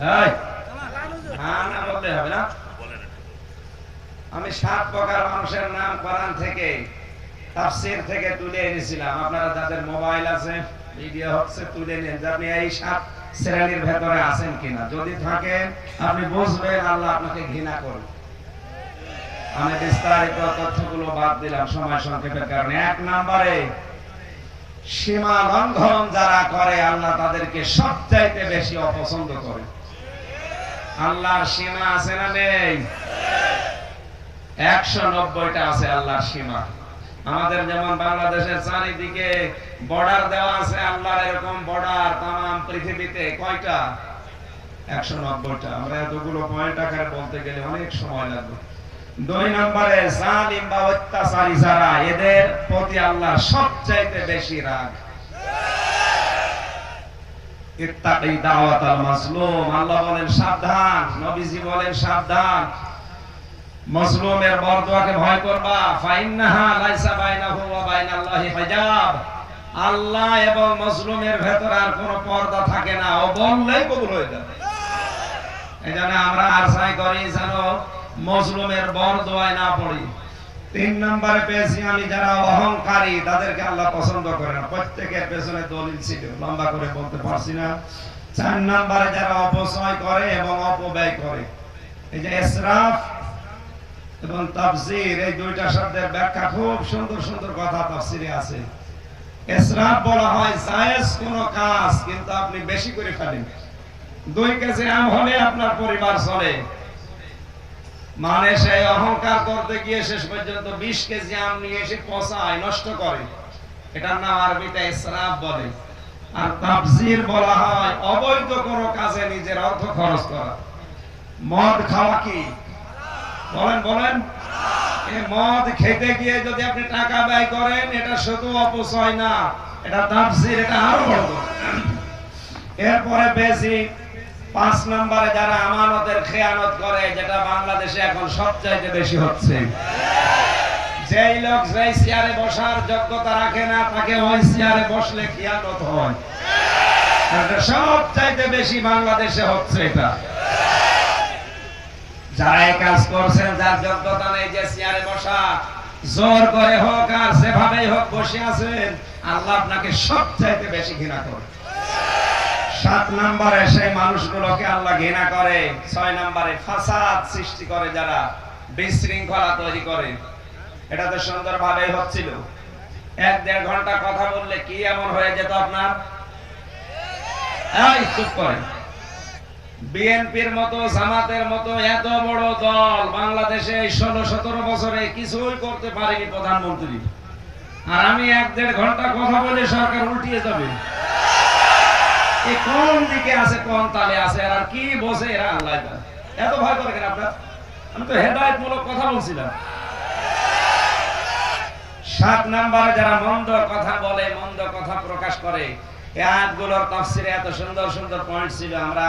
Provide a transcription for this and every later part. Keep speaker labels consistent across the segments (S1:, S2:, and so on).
S1: হ্যাঁ? আমি সাত প্রকার মানুষের নাম কোরআন থেকে, তাফসীর থেকে তুলে এনেছিলাম। আপনারা যাদের মোবাইল আছে, ভিডিও হচ্ছে, তুলে নেন। আপনি এই সাত শ্রেণির ভেতরে আছেন কিনা। যদি থাকেন, আপনি বুঝবেন, আল্লাহ আপনাকে ঘৃণা করবে। আমি বিস্তারিত তথ্যগুলো বাদ দিলাম সময় সংক্ষেপের কারণে। এক নম্বরে, সীমা লঙ্ঘন যারা করে, আল্লাহ তাদেরকে সবচাইতে বেশি অপছন্দ করে। আল্লাহর সীমা আছে না নেই? একশো নব্বইটা আছে আল্লাহর সীমা। আমাদের যেমন বাংলাদেশের চারিদিকে বর্ডার দেওয়া আছে, আল্লাহর এরকম বর্ডার তাম পৃথিবীতে। কয়টা? একশো নব্বইটা আমরা এতগুলো পয়েন্ট আকারে বলতে গেলে অনেক সময় লাগবে। দুই নম্বরে জালিম বা অত্যাচারী যারা, এদের প্রতি আল্লাহ সবচাইতে বেশি রাগ। আল্লাহ এবং মজলুমের ভেতর আর কোনো পর্দা থাকে না। ও বললেই কবুল হয়ে যাবে। আমরা আরসাই করি যেন মজলুমের বরদোয়ায় না পড়ি। তিন নম্বরে পেয়েছি আমি যারা অহংকারী, তাদেরকে আল্লাহ পছন্দ করে না। প্রত্যেকের পেছনে দলিল ছিল, লম্বা করে বলতে পারছি না। চার নম্বরে যারা অপচয় করে এবং অপব্যয় করে, এই যে ইসরাফ এবং তাফসীর, এই দুইটা শব্দের ব্যাখ্যা খুব সুন্দর সুন্দর কথা তাফসীরে আছে। ইসরাফ বলা হয় জায়েজ কোন কাজ, কিন্তু আপনি বেশি করে ফেলেন। দুই কেজি আম হলে আপনার পরিবার চলে। মানে সেই অহংকার করতে গিয়ে শেষ পর্যন্ত বিশ কেজি আম নিয়ে এসে পচায়, নষ্ট করে। এটার নাম আরবিতে ইসরাফ বলে। আর তাফসীর বলা হয়, অবৈধ কোনো কাজে নিজের অর্থ খরচ করা। মদ খাওয়া কি? বলেন বলেন। মদ খেতে গিয়ে যদি আপনি টাকা ব্যয় করেন, এটা শুধু অপচয় না, এটা তাফসীর, এটা আরও বড়। এরপরে বেশি পাঁচ নম্বরে যারা আমানতের খেয়ানত করে, যেটা বাংলাদেশে এখন সবচাইতে বেশি হচ্ছে। যেই লোক যেই চেয়ারে বসার যোগ্যতা রাখে না, তাকে ওই চেয়ারে বসলে খেয়ানত হয়। সবচাইতে বেশি বাংলাদেশে হচ্ছে এটা। যারা কাজ করছেন, যার যোগ্যতা নেই যে চেয়ারে বসা, জোর করে হোক আর যেভাবেই হোক বসে আছেন, আল্লাহ আপনাকে সবচাইতে বেশি ঘৃণা করে সাত নম্বরে সেই মানুষগুলোকে আল্লাহ ঘৃণা করে, ছয় নম্বরে ফাসাদ সৃষ্টি করে যারা, বিশৃঙ্খলা তৈরি করে। এটা তো সুন্দর ভাবে হচ্ছিল। এক দেড় ঘণ্টা কথা বললে কি এমন হয়ে যেত আপনার? বিএনপির মতো, জামাতের মতো এত বড় দল বাংলাদেশে ষোলো, সতেরো বছরে কিছুই করতে পারেনি প্রধানমন্ত্রী। আর আমি এক দেড় ঘণ্টা কথা বলে সরকার উল্টিয়ে যাবে। কোন দিকে আছে, কোন তালে আছে আর কি বসে এরা আল্লাহ এত ভয় করে কেন আপনার? আমি তো হেদায়তমূলক কথা বলছিলাম। সাত নাম্বারে যারা মন্দ কথা বলে, মন্দ কথা প্রকাশ করে আয়াতগুলোর তাফসিরে এত সুন্দর সুন্দর পয়েন্ট ছিল। আমরা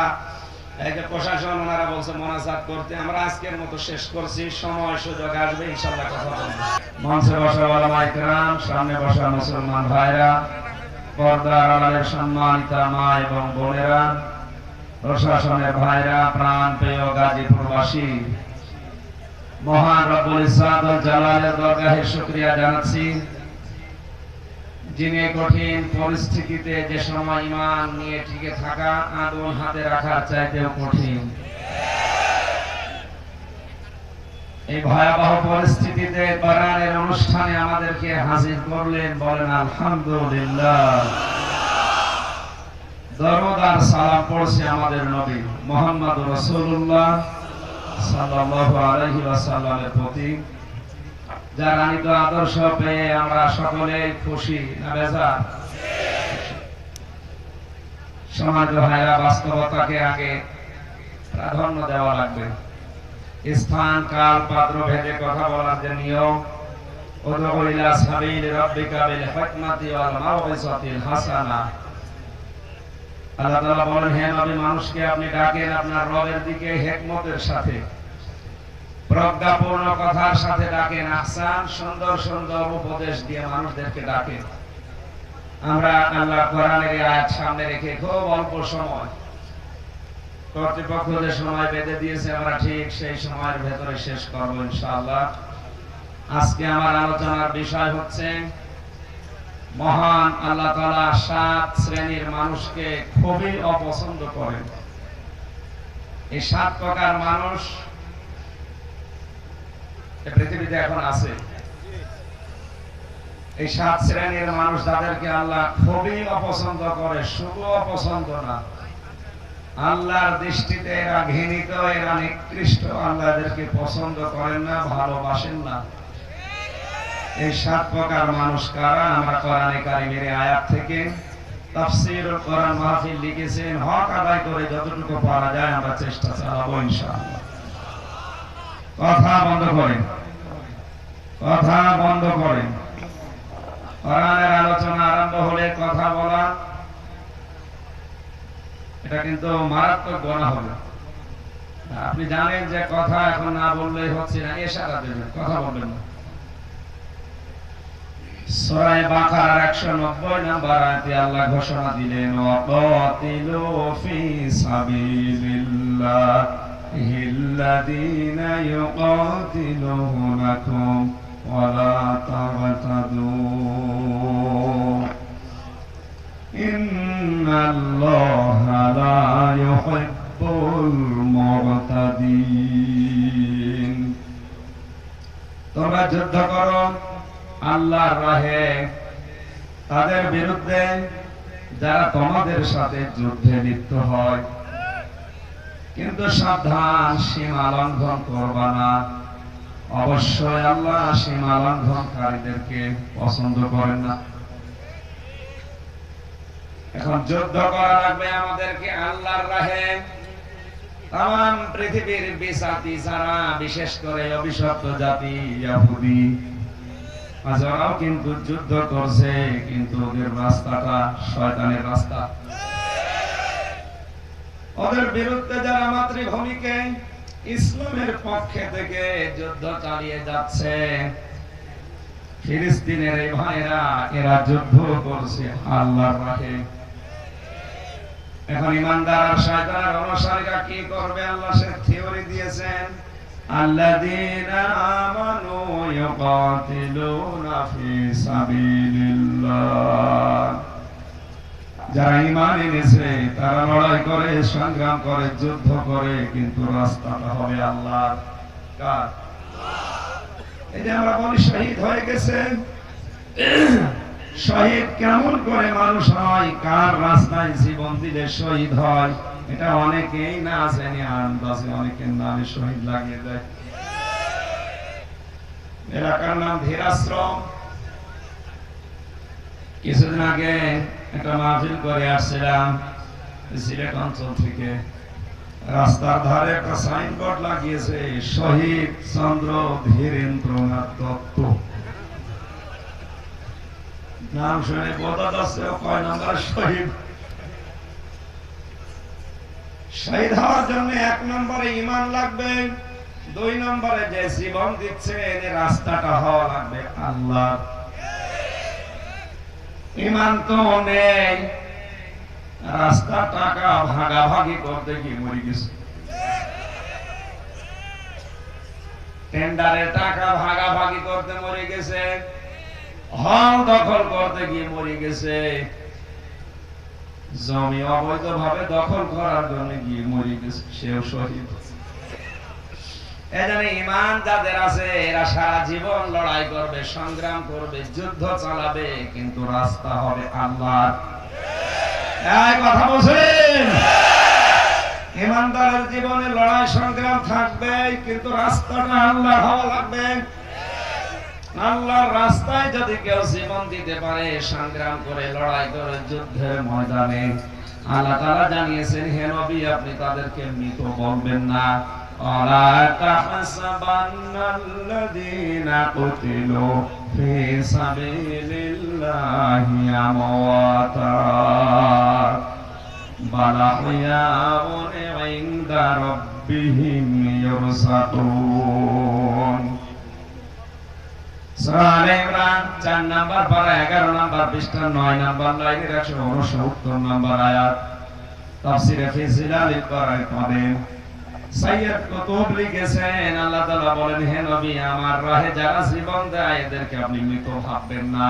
S1: এই যে প্রশাসন, ওনারা বলছে মোনাজাত করতে। আমরা আজকের মতো শেষ করছি। সময়, সুযোগ আসবে, ইনশাআল্লাহ কথা বলব। মঞ্চে বসা ওলামা ইকরাম সামনে বসা মুসলমান ভাইরা। পর্দার আড়ালের সম্মানিতা মা এবং বোনেরা, প্রশাসনের ভাইরা প্রাণ প্রিয় মহান জালালের দরগাহে শুকরিয়া জানাচ্ছি। যিনি কঠিন পরিস্থিতিতে যে সময় ইমান নিয়ে টিকে থাকা আদল হাতে রাখার চাইতেও কঠিন। এই ভয়াবহ পরিস্থিতিতে কোরআনের অনুষ্ঠানে আমাদেরকে হাজির করলেন, বলেন, আলহামদুলিল্লাহ। দরদ আর সালাম পড়ছে আমাদের নবী মোহাম্মদ রসুল্লাহ সমাজ ভাইরা বাস্তবতাকে আগে প্রাধান্য দেওয়া লাগবে। স্থান, কাল, পাত্র ভেদে কথা বলার যে নিয়ম উপদেশ দিয়ে মানুষদেরকে ডাকেন। আমরা আল্লাহ সামনে রেখে খুব অল্প সময় কর্তৃপক্ষ যে সময় বেঁধে দিয়েছে, আমরা ঠিক সেই সময়ের ভেতরে শেষ করব ইনশাআল্লাহ। আজকে আমার আলোচনার বিষয় হচ্ছে, মহান আল্লাহ তাআলা সাত শ্রেণির মানুষকে খুবই অপছন্দ করেন। এই সাত প্রকার মানুষ পৃথিবীতে এখন আছে। এই সাত শ্রেণির মানুষ তাদেরকে আল্লাহ খুবই অপছন্দ করে, শুধু অপছন্দ না আল্লাহর দৃষ্টিতে এরা ঘৃণিত, এরা নিকৃষ্ট। আল্লাহ এদেরকে পছন্দ করেন না, ভালোবাসেন না। এই সাত প্রকার মানুষ কারা? আমরা কোরআনে কারিমের আয়াত থেকে তাফসীর কোরআন মাহফিল লিখেছেন। হক আদায় করে যতটুকু পারা যায় আমরা চেষ্টা চালাবো ইনশাআল্লাহ। কথা বন্ধ করেন। কথা বন্ধ করেন। কোরআনের আলোচনা আরম্ভ হলে কথা বলা এটা কিন্তু মারাত্মক গণা হবে। আপনি জানেন যে কথা এখন না বললেই হচ্ছে না এশারা দেবেন কথা বলবেন না। সূরা বাকারার 190 নম্বর আয়াতে আল্লাহ ঘোষণা দিলেন ওয়াকাতিলু ফি সাবিলিল্লাহিল্লাযীনা ইউকাতিলুনাকুম ওয়ালা তাগতাদু ইন্নাল্লাহা লা ইউহিব্বুল মুরতাদিন। তোমরা যুদ্ধ করো, আল্লাহর রাহে। তাদের বিরুদ্ধে যারা তোমাদের সাথে যুদ্ধে লিপ্ত হয়, কিন্তু সাবধান, সীমা লঙ্ঘন করবা না। অবশ্যই আল্লাহ সীমা লঙ্ঘনকারীদেরকে পছন্দ করেন না। এখন যুদ্ধ করা লাগবে আমাদেরকে আল্লাহর রাহে। তাম পৃথিবীর বিশেষ করে অভিশপ্ত জাতি ইহুদি আজ ওরাও কিন্তু যুদ্ধ করছে, কিন্তু ওদের রাস্তাটা শয়তানের রাস্তা। ওদের বিরুদ্ধে যারা মাতৃভূমিকে ইসলামের পক্ষে থেকে যুদ্ধ চালিয়ে যাচ্ছে, ফিলিস্তিনের এই ভাইরা এরা যুদ্ধ করছে আল্লাহর রাহে। এখন ইমানদার আর শয়তানের অনুসারীরা কি করবে? আল্লাহ সে থিওরি দিয়েছেন। আল্লাযীনা আমানু ইউকাতিলুনা ফি সাবিলিল্লাহ। যারা ঈমান এনেছে, তারা লড়াই করে, সংগ্রাম করে, যুদ্ধ করে, কিন্তু রাস্তাটা হবে আল্লাহর কার? এই যে আমরা বলি, শহীদ হয়ে গেছেন। শহীদ কেমন করে মানুষ হয়? কার রাস্তায় জীবন দিলে শহীদ হয়? এটা অনেকেই না জানি আন্দাজে অনেকের নামে শহীদ লাগিয়ে দেয়। এলাকার নাম ধীরাশ্রম। কিছুদিন আগে একটা মাহফিল করে আসছিলাম সিলেট অঞ্চল থেকে। রাস্তার ধারে একটা সাইনবোর্ড লাগিয়েছে, শহীদ চন্দ্র ধীরেন্দ্রনাথ দত্ত। নাম শুনে বোঝা যাচ্ছে কয় নাম্বার শহীদ শহীদ হওয়ার জন্য এক নম্বরে ইমান লাগবে দুই নম্বরে যে জীবন দিচ্ছে রাস্তাটা হওয়া লাগবে আল্লাহ ইমান তো নেই রাস্তা টাকা ভাগাভাগি করতে গিয়ে মরে গেছে টেন্ডারে টাকা ভাগাভাগি করতে মরে গেছে হল দখল করতে গিয়ে মরে গেছে। জমি অবৈধ ভাবে দখল করার জন্য গিয়ে মরে গেছে, সেও শহীদ। ইমানদারের জীবনে লড়াই, সংগ্রাম থাকবে, কিন্তু রাস্তাটা আল্লাহ হওয়া লাগবে। আল্লাহর রাস্তায় যদি কেউ জীবন দিতে পারে সংগ্রাম করে লড়াই করে যুদ্ধের ময়দানে আল্লাহ তাআলা জানিয়েছেন হে নবী আপনি তাদেরকে মৃত বলবেন না ولا تحسبن الذين قتلوا في سبيل الله أمواتا بل أحياء عند ربهم ربهم يرزقون সূরা আলে ইমরান 4 নাম্বার পারা 11 নাম্বার পৃষ্ঠা 9 নাম্বার লাইনের 169 নাম্বার আয়াত। তাফসিরে ফি জিলালিল কোরআন সাইয়্যদ কুতুব লিখেছেন, আল্লাহ তাআলা বলেন, হে নবী, আমার রাহে যারা জীবন দেয়, এদেরকে আপনি মৃত ভাববেন না।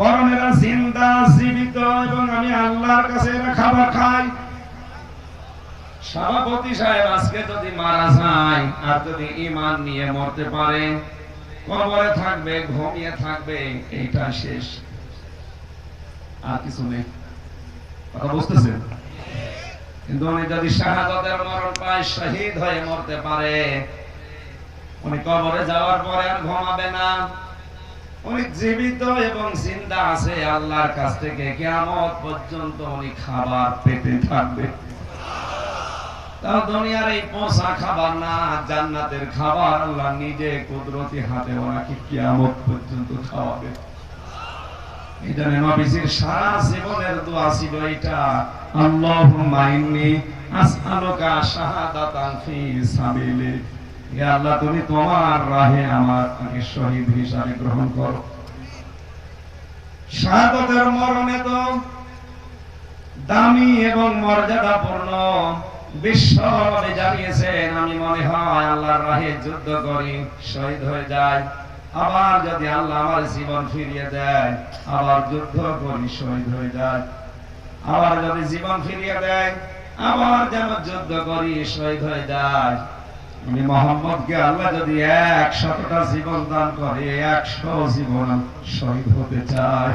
S1: বরং এরা জিন্দা, জীবিত এবং আমি আল্লাহর কাছে খাবার খাই। সভাপতি সাহেব, আজকে যদি মারা যায়, আর যদি ইমান নিয়ে মরতে পারে কবরে থাকবে, ঘুমিয়ে থাকবে, এইটা শেষ। আর কিছু নেই। কথা বুঝতেছেন? কিন্তু উনি যদি মরণ পায়, শহীদ হয়ে মরতে পারে। উনি কবরে যাওয়ার পরে আর ঘুমাবে না। উনি জীবিত এবং জিন্দা আছে, আল্লাহর কাছ থেকে কিয়ামত পর্যন্ত উনি খাবার পেতে থাকবে। তাও দুনিয়ার এই পোষা খাবার না, জান্নাতের খাবার আল্লাহ নিজে কুদরতি হাতে ওনাকে কিয়ামত পর্যন্ত খাওয়াবে। নবীজির সারা জীবনের দোয়া ছিল এটা আল্লাহুম্মা আসআলুকা শাহাদাতান ফি সাবিলিক। হে আল্লাহ, তুমি তোমার রাহে আমাকে শহীদ হিসাবে গ্রহণ করো। শাহাদাতের মরণে তো দামি এবং মর্যাদাপূর্ণ বিশ্ব নবী জানিয়েছেন, আমি মনে হয় আল্লাহর রাহে যুদ্ধ করি, শহীদ হয়ে আবার যদি আল্লাহ আমার জীবন ফিরিয়ে দেয়, আবার যুদ্ধ করি, শহীদ হয়ে যায় আবার যদি জীবন ফিরিয়ে দেয়, আবার যেন যুদ্ধ করি, শহীদ হয়ে যায় আমি মোহাম্মদকে আল্লাহ যদি একশতটা জীবন দান করে, একশো জীবন শহীদ হতে চায়।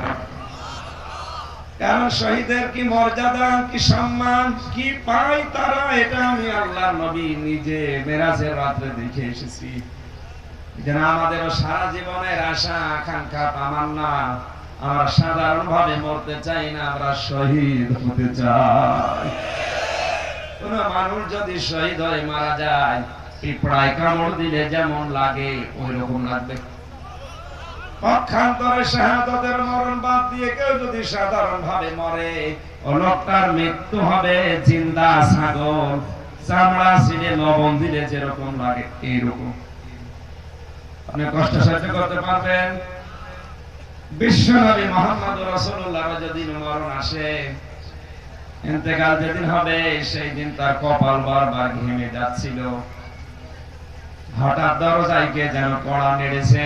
S1: কারণ শহীদের কি মর্যাদা, কি সম্মান, কি পায় তারা? এটা আমি আল্লাহ নবী নিজে মেরাজের রাত্রে দেখে এসেছি। যেন সারা জীবনের আশা, আকাঙ্ক্ষা তামান্না, আমরা সাধারণ ভাবে মরতে চাই না, আমরা শহীদ হতে চাই। কোন মানুষ যদি শহীদ হয়ে মারা যায় পিঁপড়ায় কামড় দিলে যেমন লাগে ওই রকম লাগবে। পক্ষান্তরে শাহাদতের মরণ বাদ দিয়ে কেউ যদি সাধারণ ভাবে মরে, ও লোকটার মৃত্যু হবে জিন্দা ছাগল চামড়া, ছিঁড়ে, লবণ দিলে যেরকম লাগে এইরকম। আপনি কষ্ট করতে পারবেন? বিশ্বনবী মোহাম্মদ যেদিন মরণ আসে, ইন্তেকাল যেদিন হবে, সেই দিন তার কপাল বারবার ঘেমে যাচ্ছিল। হঠাৎ দরজায় কে যেন কড়া নেড়েছে?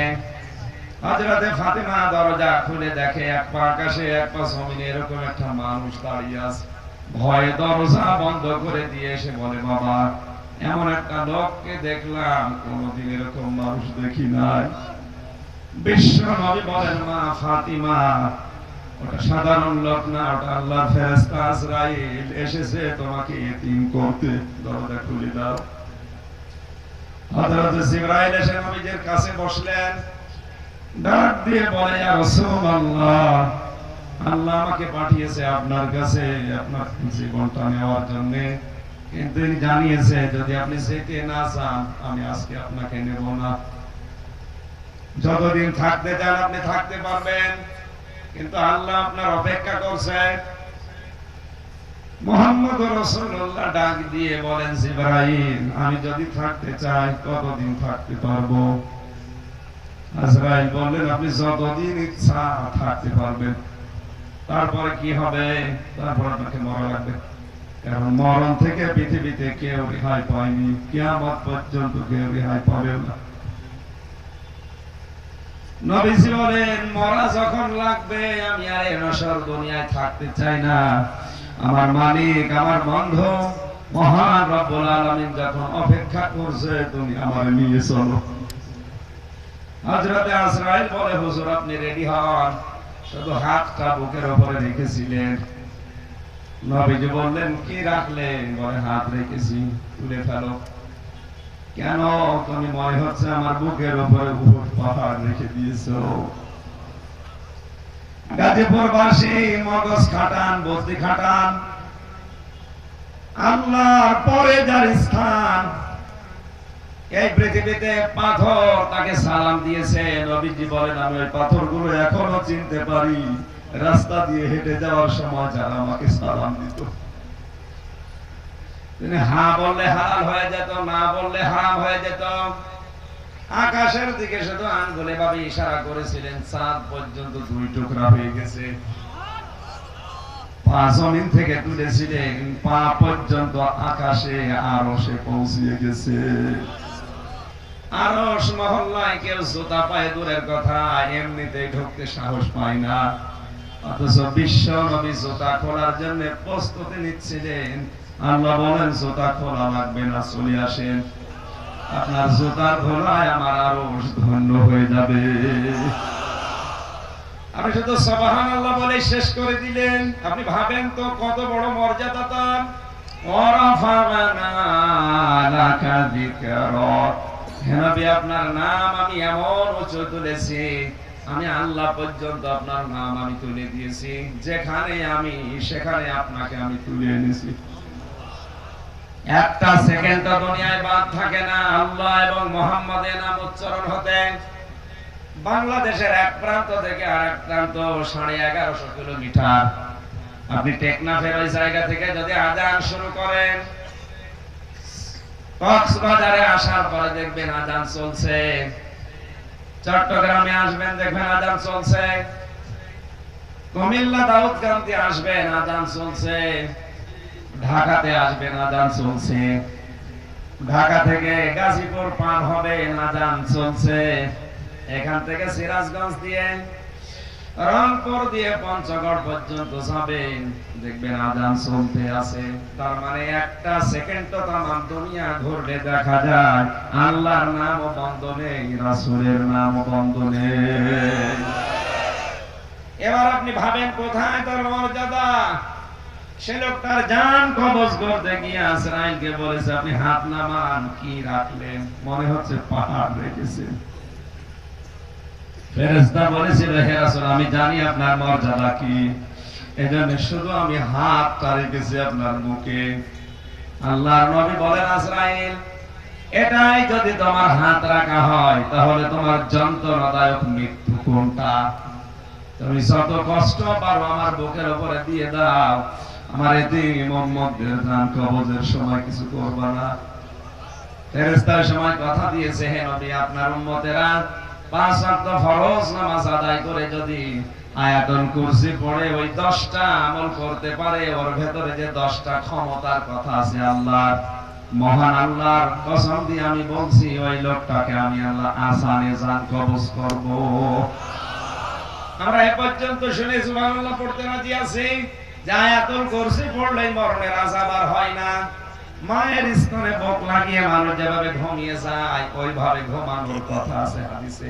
S1: হযরতে ফাতেমা দরজা খুলে দেখে এক পা আকাশে এক পা জমিনে এরকম একটা মানুষ দাঁড়িয়ে আছে। ভয়ে দরজা বন্ধ করে দিয়ে এসে বলে, বাবা, এমন একটা লোককে দেখলাম, কোনদিন এরকম মানুষ দেখি নাই। বিশ্ব নবী বলেন, মা ফাতিমা, ওটা সাধারণ লোক না, ওটা আল্লাহর ফেরেশতা আজরাইল এসেছে, তোমাকে এতিম করতে। দরজা খুলে দাও। হযরত জিবরাইল এসে নবীজির কাছে বসলেন। ডাক দিয়ে বলে রাসূলুল্লাহ, আল্লাহ আমাকে পাঠিয়েছে আপনার কাছে আপনার জীবনটা নেওয়ার জন্য। কিন্তু জানিয়েছে, যদি আপনি যেতে না চান, আমি আজকে আপনাকে নেব না। যতদিন থাকতে চান, আপনি থাকতে পারবেন। কিন্তু আল্লাহ আপনার অপেক্ষা করছে। মোহাম্মদ রসুল্লাহ ডাক দিয়ে বলেন, জিব্রাইল, আমি যদি থাকতে চাই, কতদিন থাকতে পারব? আজরাইল বললেন আপনি যতদিন ইচ্ছা থাকতে পারবেন। তারপরে কি হবে? তারপর আপনাকে মরা লাগবে। কারণ মরণ থেকে পৃথিবীতে কেউ রেহাই পায়নি। পর্যন্ত কেউ রেহাই পাবে না। যখন লাগবে, আমি দুনিয়ায় থাকতে চাই না। আমার মালিক, আমার বন্ধু, মহান রব্বুল আলামিন যখন অপেক্ষা করছে, তুমি আমার নিয়ে চলো। হযরতে আজরাইল বলে, হুজুর, আপনি রেডি হন? শুধু হাতটা বুকের উপরে রেখেছিলেন। নবীজি বললেন, কি রাখলেন? বলে, হাত রেখেছি, তুলে ফেলো। কেন? তুমি মনে হচ্ছে, আমার বুকের উপরে উহুদ পাহাড় রেখে দিয়েছ। গাজীপুর বাসী মগজ খাটান, বস্তি খাটান। আল্লাহর পরে যার স্থান এই পৃথিবীতে পাথর তাকে সালাম দিয়েছে। নবীজি বলেন, আমি ওই পাথরগুলো এখনও চিনতে পারি। রাস্তা দিয়ে হেঁটে যাওয়ার সময় যারা আমাকে সালাম দিত। তিনি হা বললে হয়ে যেত, না বললে হারাম হয়ে যেত। আকাশের দিকে শুধু আঙ্গুলে ভাবে ইশারা করেছিলেন, চাঁদ পর্যন্ত দুই টুকরা হয়ে গেছে। পা জমিন থেকে তুলেছিলেন, পা পর্যন্ত আকাশে আরও সে পৌঁছিয়ে গেছে। আরস মহল্লায় কেউ জুতা পায়ে দূরের কথা, এমনিতেই ঢুকতে সাহস পায় না। অথচ বিশ্ব নবী জুতা খোলার জন্য প্রস্তুতি নিচ্ছিলেন। আল্লাহ বলেন, জুতা খোলা লাগবে না, চলে আসেন। আপনার জুতার খোলায় আমার আরও ধন্য হয়ে যাবে। আপনি শুধু সবাহান আল্লাহ বলে শেষ করে দিলেন। আপনি ভাবেন তো কত বড় মর্যাদা তার? ওয়ারাফানা লাকা যিকরাক আপনার নাম আমি এমন উঁচু তুলেছি, আমি আল্লাহ পর্যন্ত আপনার নাম আমি তুলে দিয়েছি, যেখানে আমি, সেখানে আপনাকে আমি তুলে এনেছি। একটা সেকেন্ড দুনিয়ায় বাদ থাকে না, আল্লাহ এবং মোহাম্মদের নাম উচ্চারণ হতে। বাংলাদেশের এক প্রান্ত থেকে আরেক প্রান্ত, সাড়ে এগারোশো কিলোমিটার। আপনি টেকনাফের ওই জায়গা থেকে যদি আজান শুরু করেন কক্সবাজারে আসার পরে দেখবেন আজান চলছে। চট্টগ্রামে আসবেন, দেখবেন আজান চলছে। কুমিল্লা দাউদকান্দি আসবেন, আজান চলছে। ঢাকাতে আসবেন, আজান চলছে। ঢাকা থেকে গাজীপুর পার হবে আজান চলছে। এখান থেকে সিরাজগঞ্জ দিয়ে রংপুর দিয়ে পঞ্চগড় পর্যন্ত যাবেন। দেখবেন আজান চলতে আছে তার মানে একটা সেকেন্ড তো তামাম দুনিয়া ঘুরলে দেখা যায়। আল্লাহর নাম বন্ধ নেই, রাসূলের নাম বন্ধ নেই। এবার আপনি ভাবেন, কোথায় তার মর্যাদা? সে লোকটার জান কবজ করতে গিয়ে আসরাইলকে বলেছে, আপনি হাত নামান, কি রাখলেন? মনে হচ্ছে পাহাড় রেখেছেন ফেরেশতা বলেছিল হে রাসূল, আমি জানি আপনার মর্যাদা কি। এজন্য শুধু আমি হাতটা রেখেছি আপনার মুখে আল্লাহর নবী বলেন, আজরাইল, এটাই যদি তোমার হাত রাখা হয়, তাহলে তোমার যন্ত্রণাদায়ক মৃত্যু কোনটা? তুমি যত কষ্ট পারো আমার বুকের উপরে দিয়ে দাও। আমার এতে মোহাম্মদের জান কবজের সময় কিছু করবা না। ফেরেশতার সময় কথা দিয়েছে, হে নবী, আপনার উম্মতেরা পাঁচ ওয়াক্ত ফরজ নামাজ আদায় করে যদি আয়াতুল কুরসি পড়ে, ওই 10টা আমল করতে পারে, ওর ভেতরে যে 10টা ক্ষমতার কথা আছে আল্লাহর, মহান আল্লাহর কসম দিয়ে আমি বলছি, ওই লোকটাকে আমি আল্লাহ আসানে জান কবজ করব। আমরা এ পর্যন্ত শুনে সুবহানাল্লাহ পড়তে রাজি আছি যে আয়াতুল কুরসি পড়লেই মরণের আযাব হয় না। মায়ের স্তনে বক লাগিয়ে মানুষ যেভাবে ঘুমিয়ে যায় ওইভাবে ঘুমানোর কথা আছে হাদিসে।